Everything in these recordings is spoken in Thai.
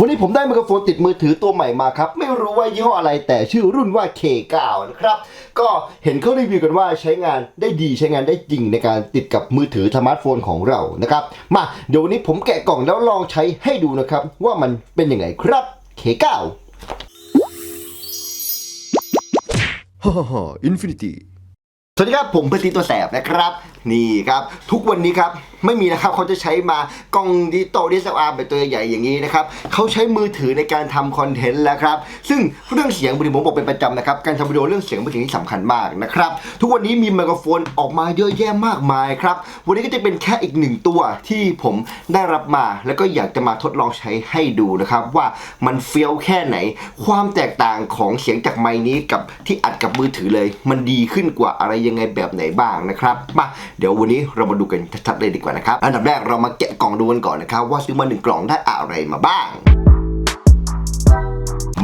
วันนี้ผมได้ไมโครโฟนติดมือถือตัวใหม่มาครับ ไม่รู้ว่ายี่ห้ออะไรแต่ชื่อรุ่นว่า K9 นะครับ ก็เห็นเขารีวิวกันว่าใช้งานได้ดีใช้งานได้จริงในการติดกับมือถือสมาร์ทโฟนของเรานะครับ มาเดี๋ยววันนี้ผมแกะกล่องแล้วลองใช้ให้ดูนะครับ ว่ามันเป็นยังไงครับ K9 ฮ่าฮ่าฮ่าอินฟินิตี้สวัสดีครับ ผมเพอร์ตีตัวแสบนะครับ นี่ครับ ทุกวันนี้ครับไม่มีนะครับเขาจะใช้มากล้องดิจิตอลดีเซลอาร์แบบตัวใหญ่อย่างนี้นะครับเขาใช้มือถือในการทำคอนเทนต์แล้วครับ ซึ่งเรื่องเสียงบริผมบอกเป็นประจำนะครับ การทำวิดีโอเรื่องเสียงเป็นสิ่งที่สำคัญมากนะครับ ทุกวันนี้มีไมโครโฟนออกมาเยอะแยะมากมายครับ วันนี้ก็จะเป็นแค่อีกหนึ่งตัวที่ผมได้รับมา แล้วก็อยากจะมาทดลองใช้ให้ดูนะครับ ว่ามันเฟี้ยวแค่ไหน ความแตกต่างของเสียงจากไมค์นี้กับที่อัดกับมือถือเลย มันดีขึ้นกว่าอะไรยังไงแบบไหนบ้างนะครับมาเดี๋ยววันนี้เรามาดูกันชัดๆเลยดีกว่านะครับ อันดับแรกเรามาแกะกล่องดูกันก่อนนะครับ ว่าซื้อมาหนึ่งกล่องได้อะไรมาบ้าง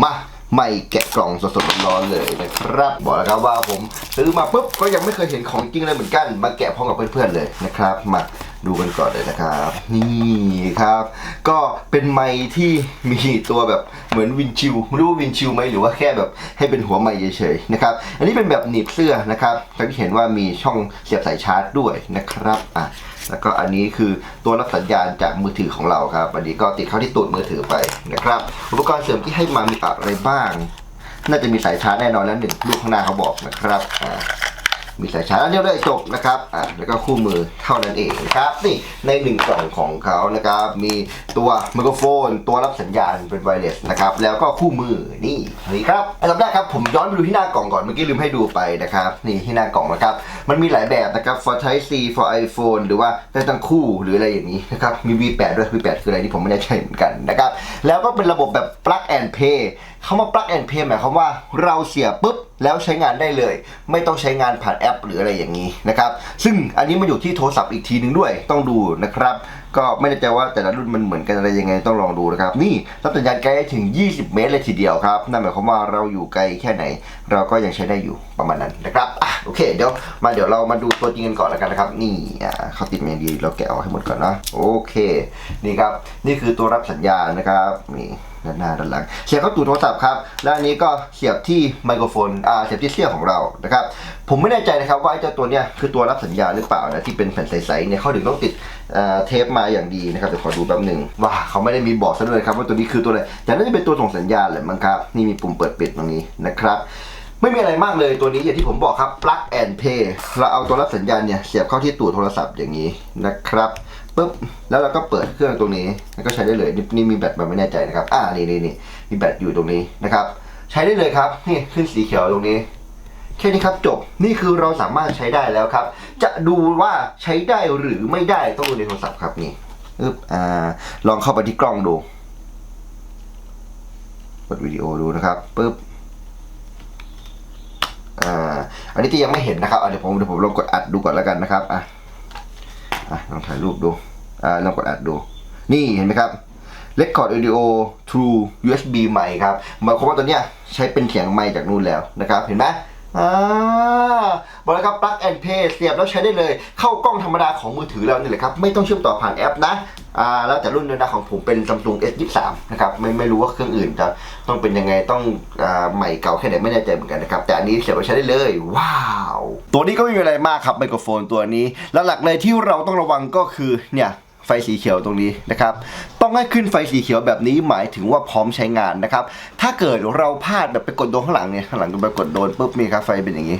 มาไม่แกะกล่องสดๆร้อนๆเลยนะครับ บอกแล้วครับว่าผมซื้อมาปุ๊บก็ยังไม่เคยเห็นของจริงเลยเหมือนกัน มาแกะพร้อมกับเพื่อนๆเลยนะครับ มา ดูกันก่อนเลยนะครับ นี่ครับ ก็เป็นไม้ที่มีตัวแบบเหมือนวินชิลไม่รู้ว่าวินชิลไหมหรือว่าแค่แบบให้เป็นหัวไม้เฉยๆนะครับ อันนี้เป็นแบบหนีบเสื้อนะครับจะเห็นว่ามีช่องเสียบสายชาร์จด้วยนะครับอะแล้วก็อันนี้คือตัวรับสัญญาณจากมือถือของเราครับอันนี้ก็ติดเข้าที่ตูดมือถือไปนะครับ อุปกรณ์เสริมที่ให้มามีอะไรบ้าง น่าจะมีสายชาร์จแน่นอนแล้วหนึ่งลูกข้างหน้าเขาบอกนะครับอ่า มีสายชาร์จอันเดียวเลยจบนะครับอ่าแล้วก็คู่มือเท่านั้นเองนะครับนี่ในหนึ่งกล่องของเขานะครับมีตัวไมโครโฟน ตัวรับสัญญาณเป็นไวเลสนะครับแล้วก็คู่มือนี่นี่ครับอันดับแรกครับผมย้อนไปดูที่หน้ากล่องก่อนเมื่อกี้ลืมให้ดูไปนะครับนี่ที่หน้ากล่องนะครับมันมีหลายแบบนะครับ for Type C for iPhone หรือว่าได้ทั้งคู่หรืออะไรอย่างนี้นะครับมี V8 ด้วย V8 คืออะไรที่ผมไม่แน่ใจเหมือนกันนะครับแล้วก็เป็นระบบแบบ plug and play คำว่า plug and play หมายความว่าเราเสียปุ๊บแล้วใช้งานได้เลย ไม่ต้องใช้งานผ่านแอปหรืออะไรอย่างนี้นะครับ ซึ่งอันนี้มันอยู่ที่โทรศัพท์อีกทีหนึ่งด้วยต้องดูนะครับ ก็ไม่แน่ใจว่าแต่ละรุ่นมันเหมือนกันอะไรยังไงต้องลองดูนะครับ นี่รับสัญญาณไกลถึง 20 เมตรเลยทีเดียวครับนั่นหมายความว่าเราอยู่ไกลแค่ไหน เราก็ยังใช้ได้อยู่ประมาณนั้นนะครับอะโอเค เดี๋ยวมาเดี๋ยวเรามาดูตัวจริงกันก่อนแล้วกันนะครับ นี่อ่าเขาติดมาอย่างดีเราแกะออกให้หมดก่อนนะโอเค นี่ครับนี่คือตัวรับสัญญาณนะครับนี่ ด้านหน้าด้านหลัง เสียบเข้าตู้โทรศัพท์ครับและอันนี้ก็เสียบที่ไมโครโฟนอ่าเสียบที่เสี้ยของเรานะครับผมไม่แน่ใจนะครับว่าไอ้เจ้าตัวเนี้ยคือตัวรับสัญญาณหรือเปล่านะที่เป็นแผ่นใสๆเนี่ยเขาถึงต้องติดเทปมาอย่างดีนะครับเดี๋ยวขอดูแป๊บหนึ่งว่าเขาไม่ได้มีบอกซะด้วยครับว่าตัวนี้คือตัวอะไรแต่น่าจะเป็นตัวส่งสัญญาณแหละมั้งครับนี่มีปุ่มเปิดปิดตรงนี้นะครับไม่มีอะไรมากเลยตัวนี้อย่างที่ผมบอกครับ plug and play เราเอาตัวรับสัญญาณเนี่ยเสียบเข้าที่ตู้โทรศัพท์อย่างนี้นะครับ ปุ๊บแล้วเราก็เปิดเครื่องตรงนี้แล้วก็ใช้ได้เลยนี่นี่มีแบตมันไม่แน่ใจนะครับ อ่านี่นี่นี่มีแบตอยู่ตรงนี้นะครับ ใช้ได้เลยครับนี่ขึ้นสีเขียวตรงนี้แค่นี้ครับจบนี่คือเราสามารถใช้ได้แล้วครับ จะดูว่าใช้ได้หรือไม่ได้ต้องดูในโทรศัพท์ครับนี่อึ๊บอ่าลองเข้าไปที่กล้องดูเปิดวิดีโอดูนะครับปุ๊บอ่าอันนี้ที่ยังไม่เห็นนะครับเดี๋ยวผมเดี๋ยวผมลองกดอัดดูก่อนแล้วกันนะครับอะ อะลองถ่ายรูปดูอ่าลองกดอัดดู นี่เห็นไหมครับ Record Audio True USB ใหม่ครับหมายความว่าตัวเนี้ยใช้เป็นเสียงไม้จากนู่นแล้วนะครับ เห็นไหม อ่าบอกแล้วครับ plug and play เสียบแล้วใช้ได้เลย เข้ากล้องธรรมดาของมือถือเรานี่แหละครับ ไม่ต้องเชื่อมต่อผ่านแอปนะอ่าแล้วแต่รุ่นด้วยนะของผมเป็น Samsung S23 นะครับ ไม่ไม่รู้ว่าเครื่องอื่นจะต้องเป็นยังไงต้องอ่าใหม่เก่าแค่ไหนไม่แน่ใจเหมือนกันนะครับ แต่อันนี้เสียบไว้ใช้ได้เลย ว้าว ตัวนี้ก็ไม่มีอะไรมากครับไมโครโฟนตัวนี้ แล้วหลักเลยที่เราต้องระวังก็คือเนี่ย ไฟสีเขียวตรงนี้นะครับ ต้องให้ขึ้นไฟสีเขียวแบบนี้หมายถึงว่าพร้อมใช้งานนะครับ ถ้าเกิดเราพลาดแบบไปกดโดนข้างหลังเนี่ยข้างหลังก็ไปกดโดนปุ๊บมีครับไฟเป็นอย่างนี้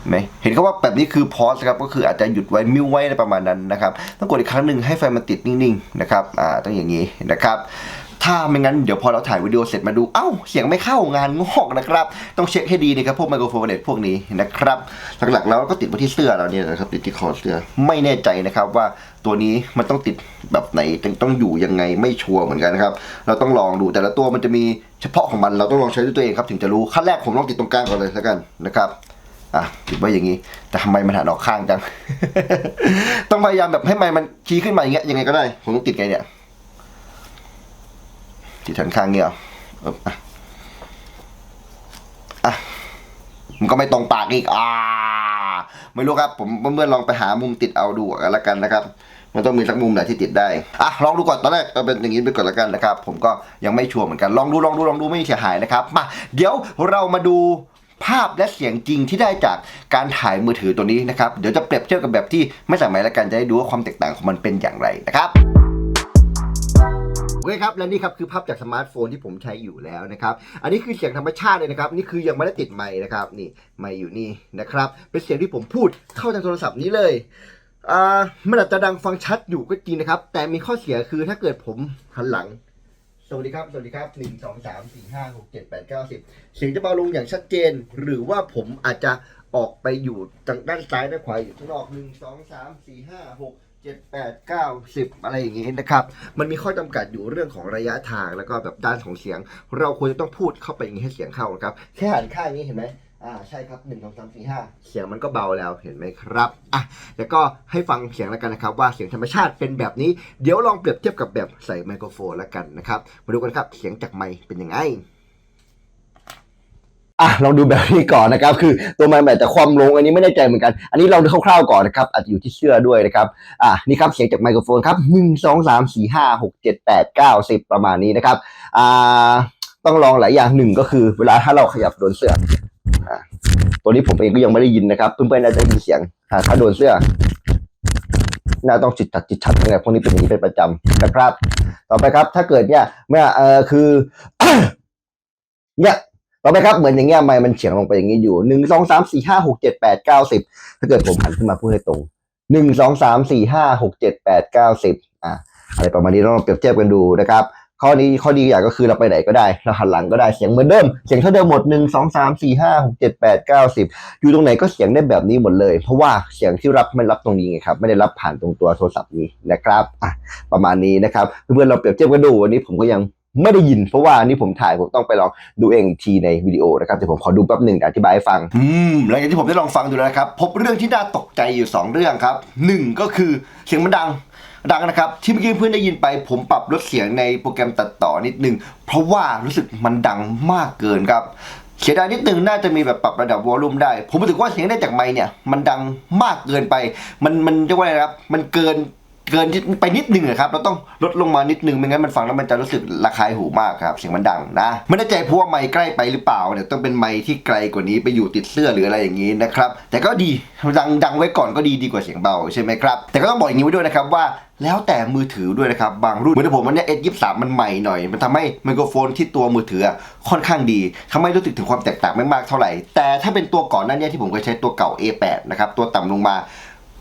เห็นไหมเห็นเขาว่าแบบนี้คือพอสครับก็คืออาจจะหยุดไว้มิวไว้ในประมาณนั้นนะครับต้องกดอีกครั้งหนึ่งให้ไฟมันติดนิ่งๆนะครับอ่าต้องอย่างนี้นะครับ ถ้าไม่งั้นเดี๋ยวพอเราถ่ายวิดีโอเสร็จมาดู เอ้า เสียงไม่เข้างานงอกนะครับ ต้องเช็คให้ดีนะครับพวกไมโครโฟนเน็ตพวกนี้นะครับ หลักๆแล้วก็ติดไว้ที่เสื้อเราเนี่ยนะครับติดที่คอเสื้อไม่แน่ใจนะครับว่าตัวนี้มันต้องติดแบบไหนต้องอยู่ยังไงไม่ชัวร์เหมือนกันนะครับ เราต้องลองดูแต่ละตัวมันจะมีเฉพาะของมันเราต้องลองใช้ด้วยตัวเองครับถึงจะรู้ขั้นแรกผมต้องติดตรงกลางก่อนเลยแล้วกันนะครับอะติดไว้อย่างนี้ แต่ทำไมมันหันออกข้างจัง ต้องพยายามแบบให้ไมค์มันชี้ขึ้นมาอย่างเงี้ยยังไงก็ได้ผมต้องติดไงเนี่ย ติดหันข้างเนี่ยเอออะอะมันก็ไม่ตรงปากอีกอ่าไม่รู้ครับผมเมื่อลองไปหามุมติดเอาดูกันล้วกันนะครับ มันต้องมีสักมุมไหนที่ติดได้อะลองดูก่อนตอนแรกเอาเป็นอย่างนี้ไปก่อนละกันนะครับ ผมก็ยังไม่ชัวร์เหมือนกันลองดูลองดูลองดูไม่เสียหายนะครับมาเดี๋ยวเรามาดูภาพและเสียงจริงที่ได้จากการถ่ายมือถือตัวนี้นะครับ เดี๋ยวจะเปรียบเทียบกับแบบที่ไม่สมัยละกันจะได้ดูว่าความแตกต่างของมันเป็นอย่างไรนะครับ โอเคครับและนี่ครับคือภาพจากสมาร์ทโฟนที่ผมใช้อยู่แล้วนะครับ อันนี้คือเสียงธรรมชาติเลยนะครับ นี่คือยังไม่ได้ติดไมค์นะครับนี่ไมค์อยู่นี่นะครับ เป็นเสียงที่ผมพูดเข้าทางโทรศัพท์นี้เลยอ่ามันอาจจะดังฟังชัดอยู่ก็จริงนะครับ แต่มีข้อเสียคือถ้าเกิดผมหันหลังสวัสดีครับ สวัสดีครับหนึ่งสองสามสี่ห้าหกเจ็ดแปดเก้าสิบเสียงจะเบาลงอย่างชัดเจน หรือว่าผมอาจจะออกไปอยู่ทางด้านซ้ายด้านขวาอยู่ข้างนอกหนึ่งสองสามสี่ห้าหก เจ็ดแปดเก้าสิบอะไรอย่างงี้นะครับ มันมีข้อจำกัดอยู่เรื่องของระยะทางแล้วก็แบบด้านของเสียง เราควรจะต้องพูดเข้าไปอย่างนี้ให้เสียงเข้านะครับ แค่หันข้างนี้เห็นไหมอ่าใช่ครับหนึ่งสองสามสี่ห้าเสียงมันก็เบาแล้วเห็นไหมครับอะแล้วก็ให้ฟังเสียงแล้วกันนะครับ ว่าเสียงธรรมชาติเป็นแบบนี้ เดี๋ยวลองเปรียบเทียบกับแบบใส่ไมโครโฟนแล้วกันนะครับ มาดูกันครับเสียงจากไมค์เป็นยังไง อะลองดูแบบนี้ก่อนนะครับ คือตัวมค์แบบจะคว่ำลงอันนี้ไม่แน่ใจเหมือนกัน อันนี้ลองดูคร่าวๆก่อนนะครับ อาจจะอยู่ที่เสื้อด้วยนะครับ อะนี่ครับเสียงจากไมโครโฟนครับหนึ่งสองสามสี่ห้าหกเจ็ดแปดเก้าสิบประมาณนี้นะครับ อ่า ต้องลองหลายอย่างหนึ่งก็คือ เวลาถ้าเราขยับโดนเสื้ออะตัวนี้ผมเองก็ยังไม่ได้ยินนะครับ เพื่อนๆน่าจะได้ยินเสียงถ้าโดนเสื้อน่าต้องจิตตัดจิตชัดยังไงพวกนี้เป็นอย่างนี้เป็นประจำนะครับ ต่อไปครับ ถ้าเกิดเนี่ยเมื่อเออคือเนี่ย ต่อไปครับเหมือนอย่างเงี้ยไมค์มันเฉียงลงไปอย่างนี้อยู่หนึ่งสองสามสี่ห้าหกเจ็ดแปดเก้าสิบถ้าเกิดผมหันขึ้นมาพูดให้ตรงหนึ่งสองสามสี่ห้าหกเจ็ดแปดเก้าสิบอะอะไรประมาณนี้เราลองเปรียบเทียบกันดูนะครับข้อนี้ข้อดีอย่างก็คือเราไปไหนก็ได้เราหันหลังก็ได้เสียงเหมือนเดิมเสียงเท่าเดิมหมดหนึ่งสองสามสี่ห้าหกเจ็ดแปดเก้าสิบอยู่ตรงไหนก็เสียงได้แบบนี้หมดเลย เพราะว่าเสียงที่รับไม่รับตรงนี้ไงครับไม่ได้รับผ่านตรงตัวโทรศัพท์นี้นะครับอะประมาณนี้นะครับเพื่อนๆเราเปรียบเทียบกันดูวันนี้ผมก็ยัง ไม่ได้ยินเพราะว่านี่ผมถ่ายผมต้องไปลองดูเองทีในวิดีโอนะครับเดี๋ยวผมขอดูแป๊บหนึ่งอธิบายให้ฟัง อืมหลังจากที่ผมได้ลองฟังดูแล้วนะครับ พบเรื่องที่น่าตกใจอยู่ 2 เรื่องครับหนึ่งก็คือเสียงมันดังดังนะครับ ที่เมื่อกี้เพื่อนได้ยินไป ผมปรับลดเสียงในโปรแกรมตัดต่อนิดนึง เพราะว่ารู้สึกมันดังมากเกินครับเสียดายนิดนึงน่าจะมีแบบปรับระดับวอลลุ่มได้ ผมรู้สึกว่าเสียงได้จากไมเนี่ยมันดังมากเกินไป มันมันเรียกว่าอะไรครับ มันเกิน เกินไปนิดนึงครับเราต้องลดลงมานิดนึงไม่งั้นมันฟังแล้วมันจะรู้สึกระคายหูมากครับเสียงมันดังนะไม่แน่ใจเพราะว่าไมค์ใกล้ไปหรือเปล่าเนี่ยต้องเป็นไมค์ที่ไกลกว่านี้ไปอยู่ติดเสื้อหรืออะไรอย่างนี้นะครับแต่ก็ดีดังดังไว้ก่อนก็ดีดีกว่าเสียงเบาใช่ไหมครับแต่ก็ต้องบอกอย่างนี้ไว้ด้วยนะครับว่าแล้วแต่มือถือด้วยนะครับบางรุ่นเหมือนผมมันเนี่ย S23 มันใหม่หน่อย มันทำให้ไมโครโฟนที่ตัวมือถือค่อนข้างดีทำให้รู้สึกถึงความแตกต่างไม่มากเท่าไหร่ แต่ถ้าเป็นตัวก่อนหน้าเนี้ที่ผมเคยใช้ตัวเก่า A8 นะครับตัวต่ำลงมา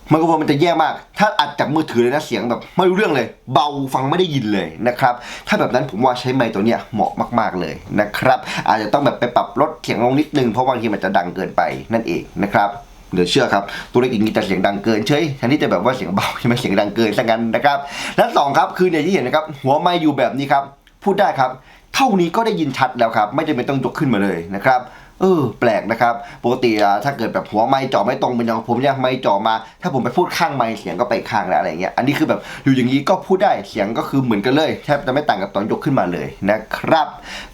ไมโครโฟนมันจะแย่มาก ถ้าอัดจากมือถือเลยนะเสียงแบบไม่รู้เรื่องเลย เบาฟังไม่ได้ยินเลยนะครับ ถ้าแบบนั้นผมว่าใช้ไมค์ตัวเนี้ยเหมาะมากๆเลยนะครับ อาจจะต้องแบบไปปรับลดเสียงลงนิดนึงเพราะบางทีมันจะดังเกินไปนั่นเองนะครับเดี๋ยวเชื่อครับ ตัวเล็กอย่างนี้จะเสียงดังเกินเฉยแทนที่จะแบบว่าเสียงเบาใช่ไหมเสียงดังเกินซะงั้นนะครับ และสองครับคือเนี่ยที่เห็นนะครับ หัวไมค์อยู่แบบนี้ครับ พูดได้ครับ เท่านี้ก็ได้ยินชัดแล้วครับ ไม่จำเป็นต้องยกขึ้นมาเลยนะครับ เออแปลกนะครับ ปกติถ้าเกิดแบบหัวไม้จ่อไม่ตรงเป็นอย่างผมเนี่ยไม้จ่อมา ถ้าผมไปพูดข้างไม้เสียงก็ไปข้างแล้วอะไรเงี้ยอันนี้คือแบบอยู่อย่างนี้ก็พูดได้เสียงก็คือเหมือนกันเลยแทบจะไม่ต่างกับตอนยกขึ้นมาเลยนะครับ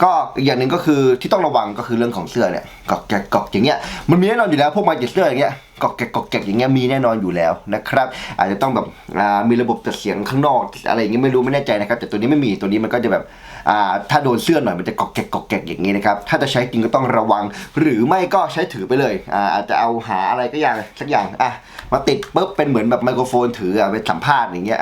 ก็อีกอย่างหนึ่งก็คือที่ต้องระวังก็คือเรื่องของเสื้อเนี่ยกอกแกกกอกอย่างเงี้ยมันมีแน่นอนอยู่แล้วพวกไม้ติดเสื้ออย่างเงี้ยกอกแกกกอกแกกอย่างเงี้ยมีแน่นอนอยู่แล้วนะครับอาจจะต้องแบบมีระบบตัดเสียงข้างนอก อะไรอย่างเงี้ยไม่รู้ไม่แน่ใจนะครับ แต่ตัวนี้ไม่มีตัวนี้มันก็จะแบบถ้าโดนเสื้อหน่อยมันจะกอกแกกกอกแกกอย่างงี้นะครับถ้าจะใช้จริงก็ต้องระวัง หรือไม่ก็ใช้ถือไปเลยอาจจะเอาหาอะไรก็อย่างสักอย่างอะมาติดปุ๊บเป็นเหมือนแบบไมโครโฟนถือไปสัมภาษณ์อย่างเงี้ย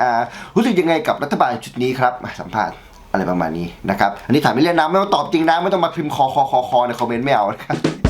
รู้สึกยังไงกับรัฐบาลชุดนี้ครับสัมภาษณ์อะไรประมาณนี้นะครับ อันนี้ถามไม่เล่นนะไม่ต้องตอบจริงนะไม่ต้องมาพิมพ์คอคอคอคอในคอมเมนต์ไม่เอานะครับ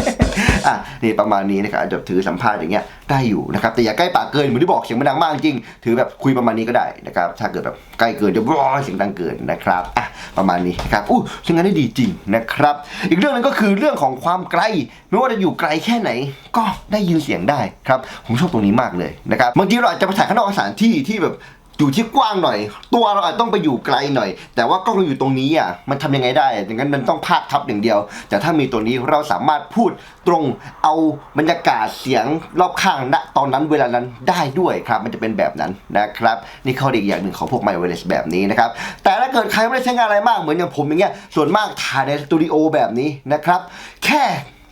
อะนี่ประมาณนี้นะครับอาจจะถือสัมภาษณ์อย่างเงี้ยได้อยู่นะครับแต่อย่าใกล้ปากเกินเหมือนที่บอกเสียงมันดังมากจริงถือแบบคุยประมาณนี้ก็ได้นะครับถ้าเกิดแบบใกล้เกินจะร้อยเสียงดังเกินนะครับอะประมาณนี้นะครับอู้ซึ่งงานได้ดีจริงนะครับ อีกเรื่องหนึงก็คือเรื่องของความไกล ไม่ว่าจะอยู่ไกลแค่ไหน ก็ได้ยินเสียงได้ครับผมชอบตรงนี้มากเลยนะครับบางทีเราอาจจะไปถ่ายข้างนอกสถานที่ที่แบบ อยู่ที่กว้างหน่อย ตัวเราอาจต้องไปอยู่ไกลหน่อย แต่ว่ากล้องเราอยู่ตรงนี้อะมันทำยังไงได้อย่างนั้นมันต้องพากทับอย่างเดียว แต่ถ้ามีตัวนี้เราสามารถพูดตรงเอาบรรยากาศเสียงรอบข้างณตอนนั้นเวลานั้นได้ด้วยครับ มันจะเป็นแบบนั้นนะครับนี่ข้อดีอีกอย่างหนึ่งของพวกไมโครเลสแบบนี้นะครับแต่ถ้าเกิดใครไม่ได้ใช้งานอะไรมากเหมือนอย่างผมอย่างเงี้ยส่วนมากถ่ายในสตูดิโอแบบนี้นะครับแค่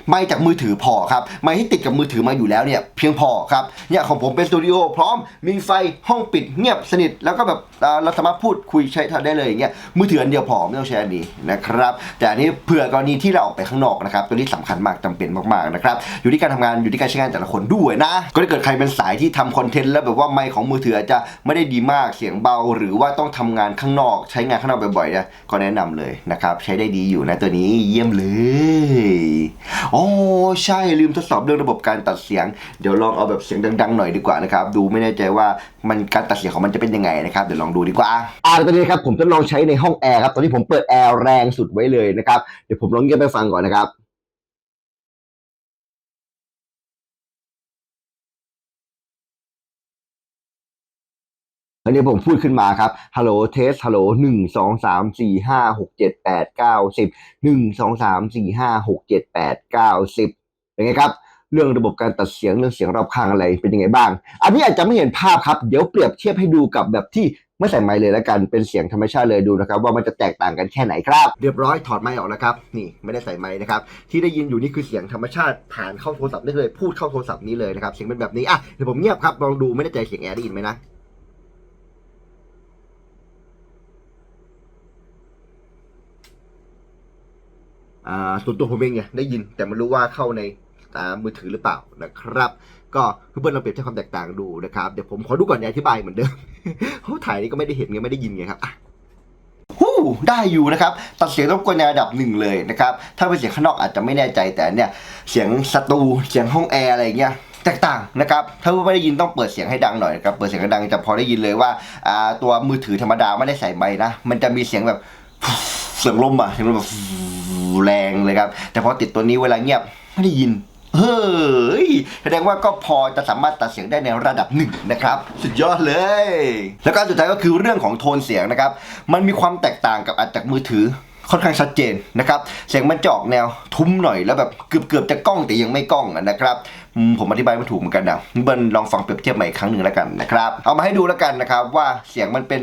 ไมค์จากมือถือพอครับไมค์ที่ติดกับมือถือมาอยู่แล้วเนี่ยเพียงพอครับเนี่ยของผมเป็นสตูดิโอพร้อมมีไฟห้องปิดเงียบสนิท แล้วก็แบบเราสามารถพูดคุยใช้ทันได้เลยอย่างเงี้ยมือถืออันเดียวพอไม่ต้องใช้อันนี้นะครับแต่อันนี้เผื่อกรณีที่เราออกไปข้างนอกนะครับตัวนี้สำคัญมากจำเป็นมากๆนะครับอยู่ที่การทำงานอยู่ที่การใช้งานแต่ละคนด้วยนะ ก็ถ้าเกิดใครเป็นสายที่ทำคอนเทนต์แล้วแบบว่าไมค์ของมือถือจะไม่ได้ดีมากเสียงเบา หรือว่าต้องทำงานข้างนอก ใช้งานข้างนอกบ่อยๆเนี่ยก็แนะนำเลยนะครับใช้ได้ดีอยู่นะตัวนี้เยี่ยมเลยโอ้ใช่ลืมทดสอบเรื่องระบบการตัดเสียง เดี๋ยวลองเอาแบบเสียงดังๆหน่อยดีกว่านะครับ ดูไม่แน่ใจว่ามันการตัดเสียงของมันจะเป็นยังไงนะครับ เดี๋ยวลองดูดีกว่าอ่าตอนนี้ครับผมจะลองใช้ในห้องแอร์ครับ ตอนนี้ผมเปิดแอร์แรงสุดไว้เลยนะครับ เดี๋ยวผมลองเงียบไปฟังก่อนนะครับ อันนี้ผมพูดขึ้นมาครับ ฮัลโหลเทส ฮัลโหลหนึ่งสองสามสี่ห้าหกเจ็ดแปดเก้าสิบหนึ่งสองสามสี่ห้าหกเจ็ดแปดเก้าสิบเป็นไงครับเรื่องระบบการตัดเสียงเรื่องเสียงรอบข้างอะไรเป็นยังไงบ้าง อันนี้อาจจะไม่เห็นภาพครับ เดี๋ยวเปรียบเทียบให้ดูกับแบบที่ไม่ใส่ไมค์เลยแล้วกันเป็นเสียงธรรมชาติเลยดูนะครับ ว่ามันจะแตกต่างกันแค่ไหนครับ เรียบร้อยถอดไมค์ออกแล้วครับ นี่ไม่ได้ใส่ไมค์นะครับ ที่ได้ยินอยู่นี่คือเสียงธรรมชาติผ่านเข้าโทรศัพท์ได้เลย พูดเข้าโทรศัพท์นี้เลยนะครับเสียงเป็นแบบนี้อะเดี๋ยวผมเงียบครับลองดูไม่แน่ใจเสียงแอร์ได้ยินไหมนะ ส่วนตัวผมเองเนี่ยได้ยินแต่ไม่รู้ว่าเข้าในามือถือหรือเปล่านะครับ ก็เพื่อนๆเราเปรียบเทียบความแตกต่างดูนะครับเดี๋ยวผมขอดูก่อนอธิบายเหมือนเดิมเขาถ่ายนี่ก็ไม่ได้เห็นไงไม่ได้ยินไงครับอะฮู้ได้อยู่นะครับตัดเสียงรบกวนในระดับหนึ่งเลยนะครับถ้าเป็นเสียงข้างนอกอาจจะไม่แน่ใจแต่เนี่ยเสียงสตูเสียงห้องแอร์อะไรเงี้ยแตกต่างนะครับถ้าไม่ได้ยินต้องเปิดเสียงให้ดังหน่อยนะครับเปิดเสียงให้ดังจะพอได้ยินเลยว่าอ่าตัวมือถือธรรมดาไม่ได้ใส่ไมค์นะมันจะมีเสียงแบบ เสียงลมอะเสียงลมแบบแรงเลยครับ แต่พอติดตัวนี้เวลาเงียบไม่ได้ยินเฮ้ยแสดงว่าก็พอจะสามารถตัดเสียงได้ในระดับหนึ่งนะครับ สุดยอดเลย แล้วก็สุดท้ายก็คือเรื่องของโทนเสียงนะครับ มันมีความแตกต่างกับอัดจากมือถือค่อนข้างชัดเจนนะครับ เสียงมันจอกแนวทุ้มหน่อยแล้วแบบเกือบเกือบๆจะกล้องแต่ยังไม่กล้องนะครับ ผมอธิบายไม่ถูกเหมือนกันนะเบิ้ลลองฟังเปรียบเทียบใหม่อีกครั้งหนึ่งแล้วกันนะครับ เอามาให้ดูแล้วกันนะครับว่าเสียงมันเป็น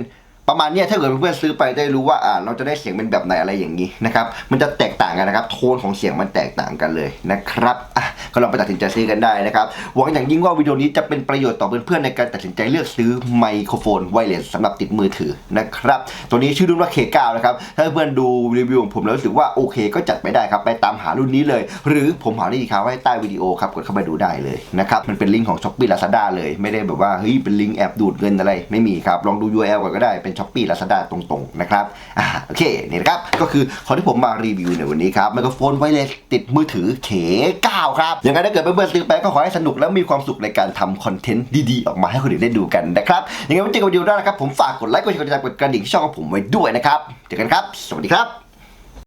ประมาณนี้ถ้าเกิดเพื่อนๆซื้อไปได้รู้ว่าอ่าเราจะได้เสียงเป็นแบบไหนอะไรอย่างนี้นะครับมันจะแตกต่างกันนะครับ โทนของเสียงมันแตกต่างกันเลยนะครับอะก็ลองไปตัดสินใจซื้อกันได้นะครับหวังอย่างยิ่งว่าวิดีโอนี้จะเป็นประโยชน์ต่อเพื่อนๆในการตัดสินใจเลือกซื้อไมโครโฟนไวเลสสำหรับติดมือถือนะครับตัวนี้ชื่อรุ่นว่า K9 นะครับถ้าเพื่อนดูรีวิวของผมแล้วรู้สึกว่าโอเค ก็จัดไปได้ครับไปตามหารุ่นนี้เลย หรือผมหาลิงก์ครับไว้ใต้วิดีโอครับกดเข้าไปดูได้เลยนะครับมันเป็นลิงก์ของ s h อ p e e Lazada เลย ไม่ได้แบบว่าเฮ้ยเป็นลิงก์แอบดูดเงินอะไรไม่มีครับลองดู URL ก่อนก็ได้เป็นช้อปปี้ลาซาด้าตรงๆนะครับอ่าโอเคนี่นะครับก็คือของที่ผมมารีวิวในวันนี้ครับไมโครโฟนไวเลสติดมือถือเข9ครับยังไงถ้าเกิดเพื่อนๆซื้อไปก็ขอให้สนุกและมีความสุขในการทำคอนเทนต์ดีๆ ออกมาให้คนอื่นได้ดูกันนะครับยังไงไว้เจอกันวิดีโอหน้านะครับผมฝากกดไลค์กดแชร์กดติดตามกดกระดิ่งที่ช่องของผมไว้ด้วยนะครับเจอกันครับ สวัสดีครับ